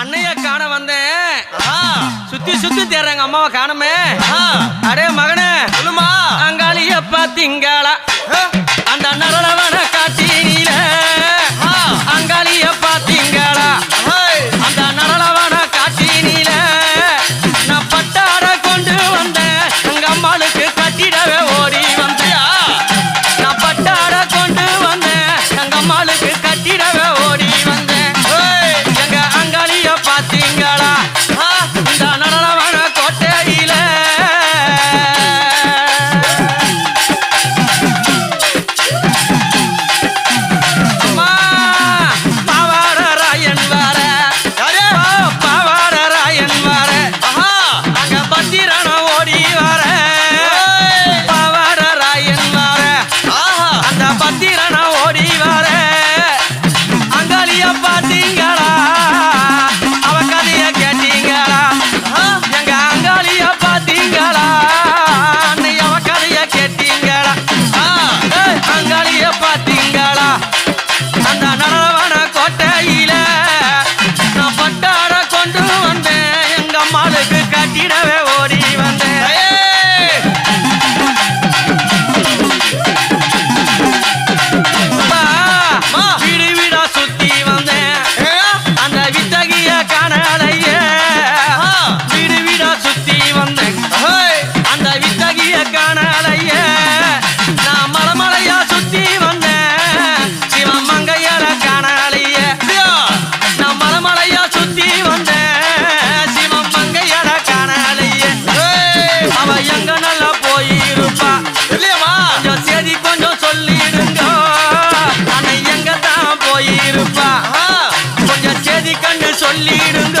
அண்ணையா காண வந்தேன். சுத்தி சுத்தி தேர்றாங்க அம்மாவை காணமே. அடே மகனே சொல்லுமா? அங்காளியா சொல்லிடுங்க